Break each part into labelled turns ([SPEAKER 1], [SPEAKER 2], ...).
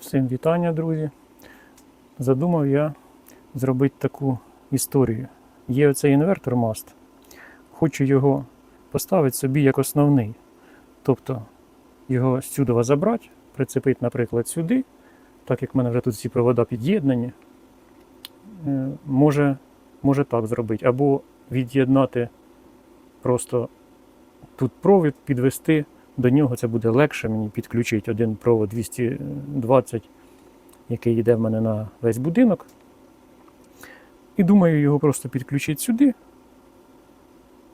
[SPEAKER 1] Всім вітання, друзі. Задумав я зробити таку історію. Є оцей інвертор маст. Хочу його поставити собі як основний. Тобто його сюди забрати, прицепити, наприклад, сюди, так як в мене вже тут всі провода під'єднані. Е, Може, може так зробити. Або від'єднати просто тут провід, підвести до нього це буде легше мені підключити один провод 220, який йде в мене на весь будинок. І думаю його просто підключити сюди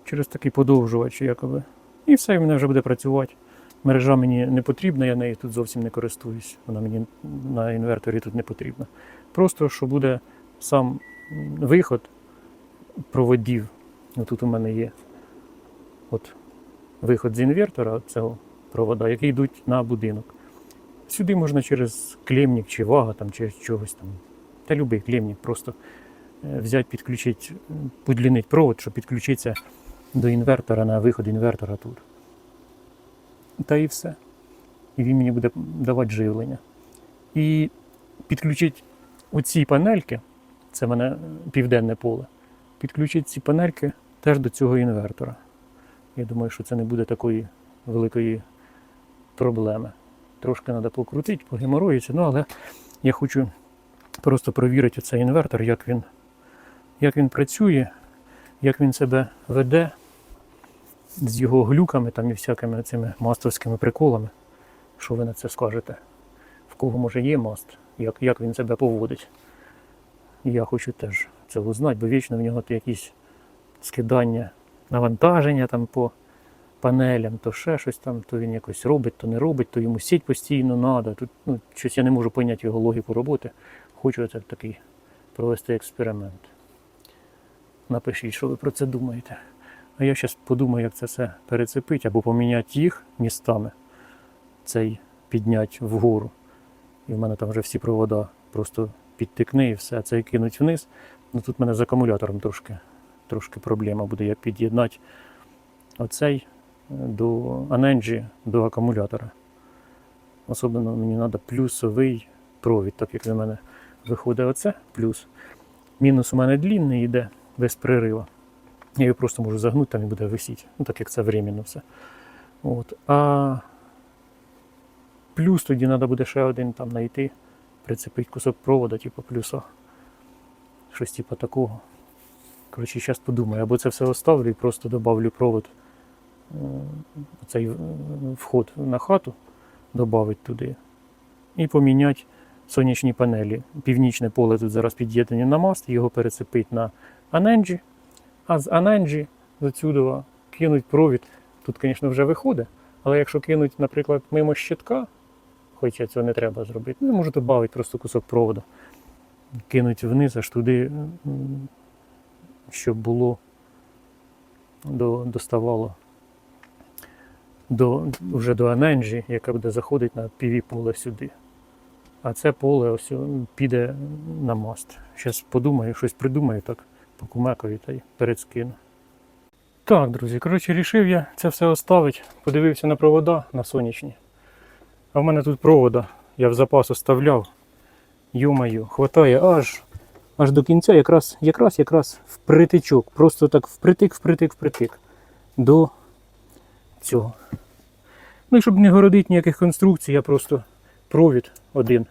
[SPEAKER 1] через такий подовжувач, якоби. І все, і мене вже буде працювати. Мережа мені не потрібна, я нею тут зовсім не користуюсь. Вона мені на інверторі тут не потрібна. Просто що буде сам виход проводів. Тут у мене є от виход з інвертора цього провода, які йдуть на будинок. Сюди можна через клемник чи вага там, чи чогось там. Та любий клемник просто е, взяти, підключити, м, подлінити провод, щоб підключитися до інвертора на виход інвертора тут. Та і все. І він мені буде давати живлення. І підключити оці панельки, це в мене південне поле, підключити ці панельки теж до цього інвертора. Я думаю, що це не буде такої великої проблеми. Трошки треба покрутити, погеморроїться, ну але я хочу просто провірити цей інвертор, як він, як він працює, як він себе веде з його глюками там і всякими цими мастовськими приколами. Що ви на це скажете? В кого може є маст, як, як він себе поводить. Я хочу теж це узнати, бо вічно в нього якісь скидання, навантаження там по панелям, то ще щось там, то він якось робить, то не робить, то йому сіть постійно треба. Тут ну, щось я не можу поняти його логіку роботи. Хочу це такий провести експеримент. Напишіть, що ви про це думаєте. А я зараз подумаю, як це все перецепити або поміняти їх містами, цей підняти вгору. І в мене там вже всі провода просто підтикне і все, це кинуть вниз. Ну тут мене з акумулятором трошки, трошки проблема буде, як під'єднати оцей е, до Аненджі до акумулятора. Особливо мені треба плюсовий провід, так як в мене виходить оце плюс. Мінус у мене длінний йде без пририва. Я його просто можу загнути, там і буде висіти. Ну, так як це временно все. От. А плюс тоді треба буде ще один там знайти, прицепити кусок провода, типу плюса. Щось типу такого. Коротше, зараз подумаю, або це все оставлю і просто додавлю провод. е, Цей е, вход на хату додати туди. І поміняти сонячні панелі. Північне поле тут зараз під'єднані на маст, його перецепити на Аненджі. А з Аненджі з отсюдова кинуть провід. Тут, звісно, вже виходить. Але якщо кинуть, наприклад, мимо щитка, хоча цього не треба зробити, ну, я можу додати просто кусок проводу. Кинуть вниз аж туди, м, щоб було до, доставало до, вже до Аненджі, яка буде заходити на піві поле сюди. А це поле ось піде на маст. Зараз подумаю, щось придумаю так по кумекові та й передскину. Так, друзі, коротше, рішив я це все оставити. Подивився на провода на сонячні. А в мене тут провода, я в запас оставляв. Йомаю, хватає аж аж до кінця, якраз якраз, якраз впритичок. Просто так впритик, впритик, впритик до цього. Ну і щоб не городити ніяких конструкцій, я просто провід один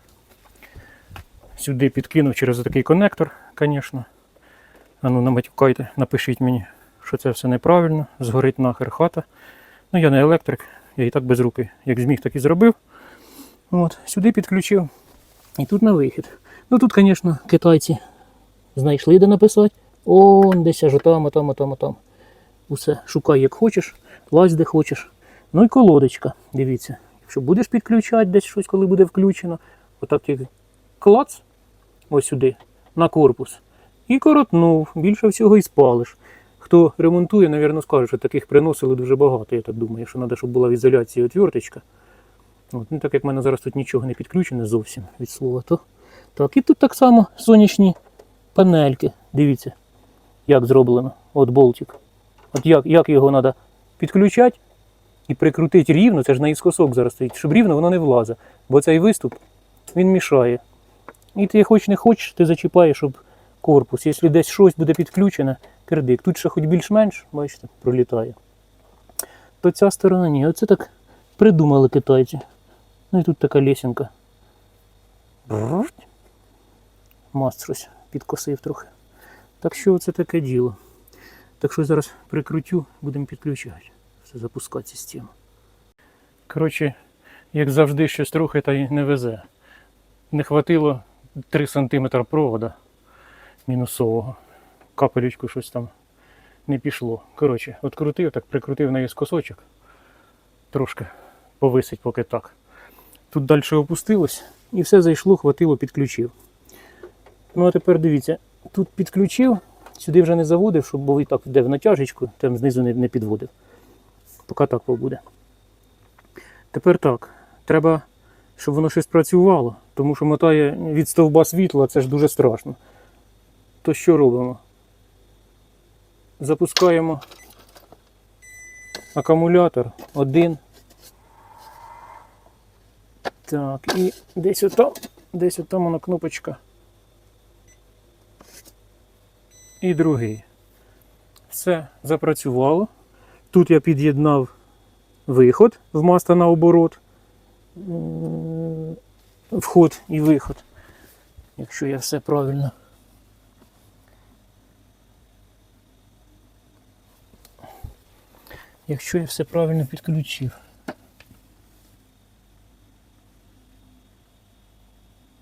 [SPEAKER 1] сюди підкинув через такий коннектор, звісно. А ну наматюкайте, напишіть мені, що це все неправильно, згорить нахер хата. Ну я не електрик, я і так без руки, як зміг, так і зробив. От, сюди підключив. І тут на вихід. Ну тут, звісно, китайці знайшли де написати. О, десь аж там, там, там, там. Усе, шукай як хочеш, лазь де хочеш. Ну і колодочка, дивіться. Якщо будеш підключати десь щось, коли буде включено, отак тільки клац, ось сюди, на корпус. І коротнув, більше всього і спалиш. Хто ремонтує, напевно, скаже, що таких приносили дуже багато. Я так думаю, що треба, щоб була в ізоляції отверточка. От, ну, так як в мене зараз тут нічого не підключене зовсім від слова, то так. І тут так само сонячні панельки. Дивіться, як зроблено. От болтик. От як, як його треба підключати і прикрутити рівно, це ж наіскосок зараз стоїть, щоб рівно воно не влазить. Бо цей виступ він мішає. І ти хоч не хочеш, ти зачіпаєш, щоб корпус. Якщо десь щось буде підключено, кирдик. Тут ще хоч більш-менш, бачите, пролітає. То ця сторона ні. Оце так придумали китайці. Ну і тут така лесенка. Брррт. Маст щось підкосив трохи. Так що це таке діло. Так що зараз прикрутю, будемо підключати. Все запускати систему. Коротше, як завжди, щось трохи та й не везе. Не хватило 3 см провода мінусового. Капелючку щось там не пішло. Коротше, открутив, так прикрутив наїскосочок. Трошки повисить поки так. Тут далі опустилось і все зайшло, хватило, підключив. Ну а тепер дивіться, тут підключив, сюди вже не заводив, щоб був і так йде в натяжечку, там знизу не, не підводив. Поки так побуде. Тепер так. Треба, щоб воно щось працювало, тому що мотає від стовба світла, це ж дуже страшно. То що робимо? Запускаємо акумулятор один. Так, і десь отам, десь отам вона кнопочка. І другий. Все запрацювало. Тут я під'єднав виход в маста наоборот. М, Вход і виход. Якщо я все правильно. Якщо я все правильно підключив.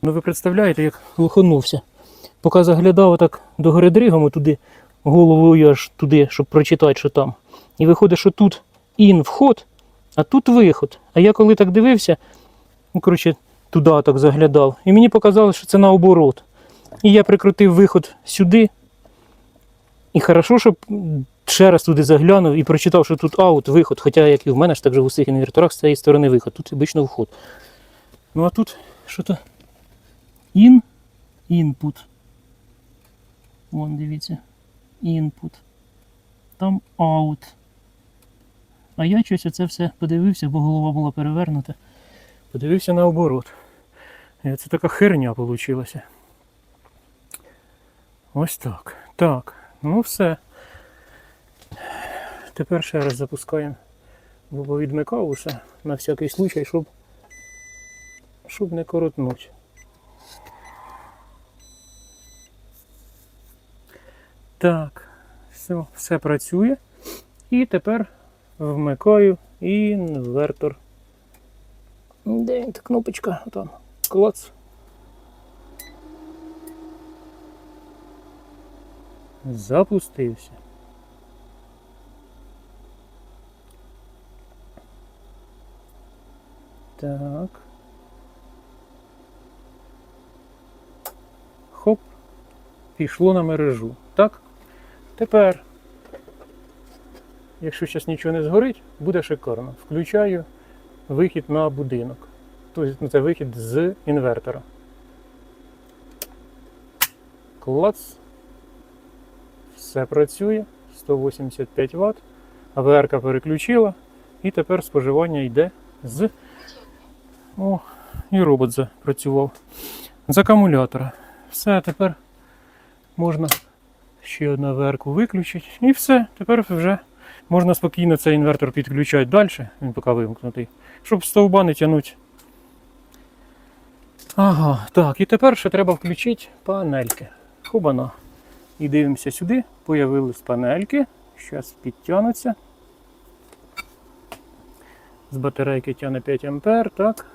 [SPEAKER 1] Ну ви представляєте, як лоханувся. Поки заглядав отак до гори дригом, туди головою аж туди, щоб прочитати, що там. І виходить, що тут ін вход, а тут виход. А я коли так дивився, ну, коротше, туди так заглядав, і мені показалось, що це наоборот. І я прикрутив виход сюди. І хорошо, щоб ще раз туди заглянув і прочитав, що тут аут, виход. Хоча, як і в мене ж так же в усіх інверторах з цієї сторони виход. Тут обично вход. Ну а тут що то ін, інпут. Вон, дивіться. Інпут. Там аут. А я щось оце все подивився, бо голова була перевернута. Подивився наоборот. Це така херня вийшла. Ось так. Так, ну все. Тепер ще раз запускаємо. Бо повідмикав усе на всякий случай, щоб, щоб не коротнуть. Так, все, все працює. І тепер вмикаю інвертор. Де він та кнопочка? Там. Клац. Запустився. Так. Хоп. Пішло на мережу. Так? Тепер, якщо зараз нічого не згорить, буде шикарно. Включаю вихід на будинок. Тобто ну, це вихід з інвертора. Клац. Все працює. 185 Вт. АВР переключила. І тепер споживання йде з. О, і робот запрацював. З акумулятора. Все, тепер можна ще одну верку виключити. І все. Тепер вже можна спокійно цей інвертор підключати далі, він поки вимкнутий, щоб стовба не тягнути. Ага, так, і тепер ще треба включити панельки. Хубана. І дивимося сюди, появились панельки. Зараз підтягнуться. З батарейки тягне 5 А, так.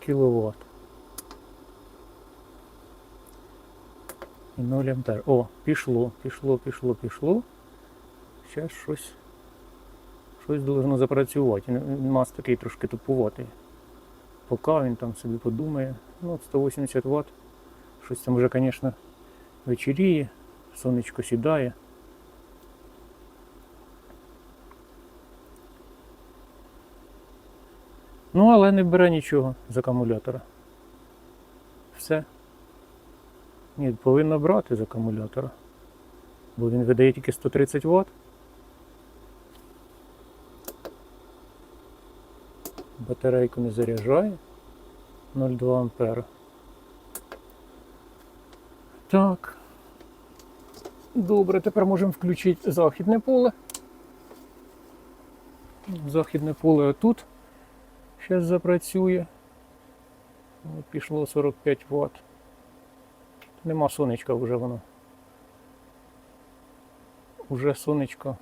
[SPEAKER 1] Кіловат. І 0 ампер. О, пішло, пішло, пішло, пішло. Зараз щось. Щось должно запрацювати. Мас такий трошки тупуватий. Поки він там собі подумає. Ну, от 180 Вт. Щось там вже, звісно, вечеріє, сонечко сідає. Ну, але не бере нічого з акумулятора. Все. Ні, повинно брати з акумулятора. Бо він видає тільки 130 Вт. Батарейку не заряджає. 0,2 ампера. Так. Добре, тепер можемо включити західне поле. Західне поле отут. Зараз запрацює. Пішло 45 Вт. Нема сонечка вже воно. Уже сонечко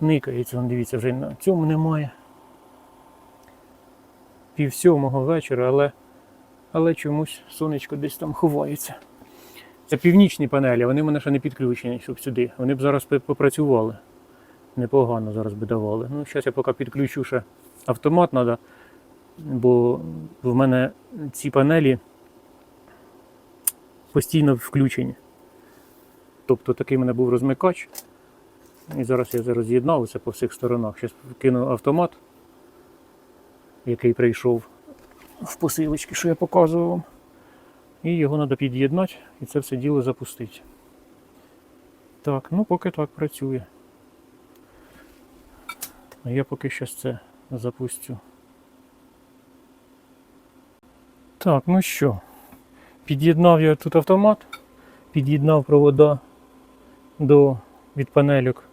[SPEAKER 1] никається, дивіться, вже на цьому немає. Пів сьомого вечора, але, але чомусь сонечко десь там ховається. Це північні панелі, вони в мене ще не підключені, щоб сюди. Вони б зараз попрацювали. Непогано зараз би давали. Ну, зараз я поки підключу ще автомат треба, бо в мене ці панелі постійно включені. Тобто такий в мене був розмикач. І зараз я зараз з'єднав це по всіх сторонах. Зараз кину автомат, який прийшов в посилочки, що я показував вам. І його треба під'єднати і це все діло запустити. Так, ну поки так працює. Я поки щас це запустю. Так, ну що, під'єднав я тут автомат, під'єднав провода до, від панельок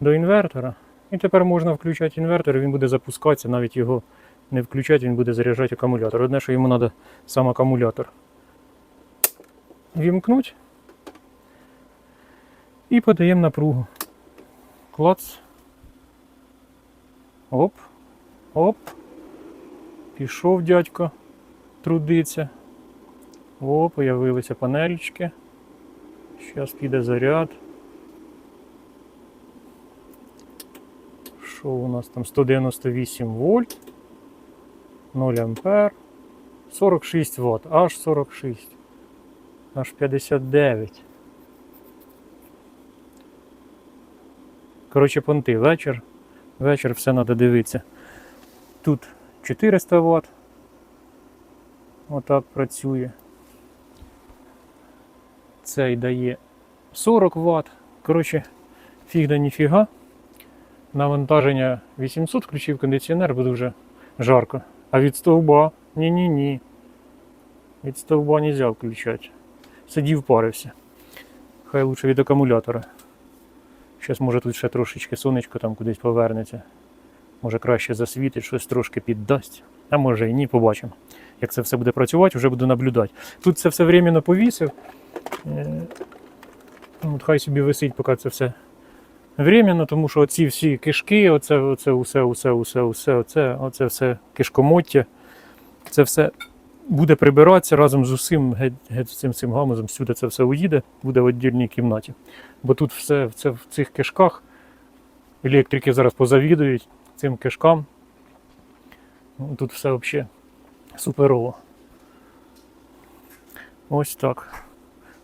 [SPEAKER 1] до інвертора. І тепер можна включати інвертор, і він буде запускатися, навіть його не включати, він буде заряджати акумулятор. Одне, що йому треба сам акумулятор вімкнути і подаємо напругу. Клац. Оп. Оп. Пішов дядько трудиться. О, появилися панельчики. Зараз піде заряд. Що у нас там? 198 вольт, 0 ампер, 46 Вт, аж 46, аж 59. Коротше, понти, вечір. Вечір все треба дивитися. Тут 400 Вт. Отак працює. Цей дає 40 Вт. Коротше, фіг да ніфіга. Навантаження 800, включив кондиціонер, бо дуже жарко. А від стовба ні-ні-ні. Від стовба не можна включати. Сидів, парився. Хай лучше від акумулятора. Зараз може тут ще трошечки сонечко там кудись повернеться. Може краще засвітить, щось трошки піддасть. А може і ні, побачимо. Як це все буде працювати, вже буду наблюдати. Тут це все временно повісив. Е, ну, От хай собі висить, поки це все временно, тому що оці всі кишки, оце, оце, усе, усе, усе, усе, оце, оце все кишкомоття, це все буде прибиратися разом з усім, геть, геть цим, цим гамузом, сюди це все уїде, буде в віддільній кімнаті. Бо тут все це в цих кишках електрики зараз позавідують цим кишкам. Ну, Тут все взагалі суперово. Ось так.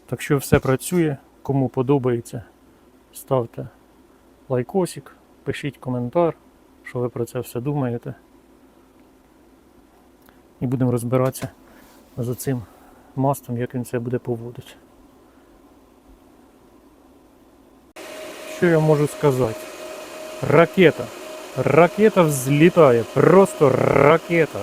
[SPEAKER 1] Так що все працює. Кому подобається, ставте лайкосик, пишіть коментар, що ви про це все думаєте. І будемо розбиратися з цим мастом, як він це буде поводити. Що я можу сказати? Ракета. Ракета взлітає, просто ракета.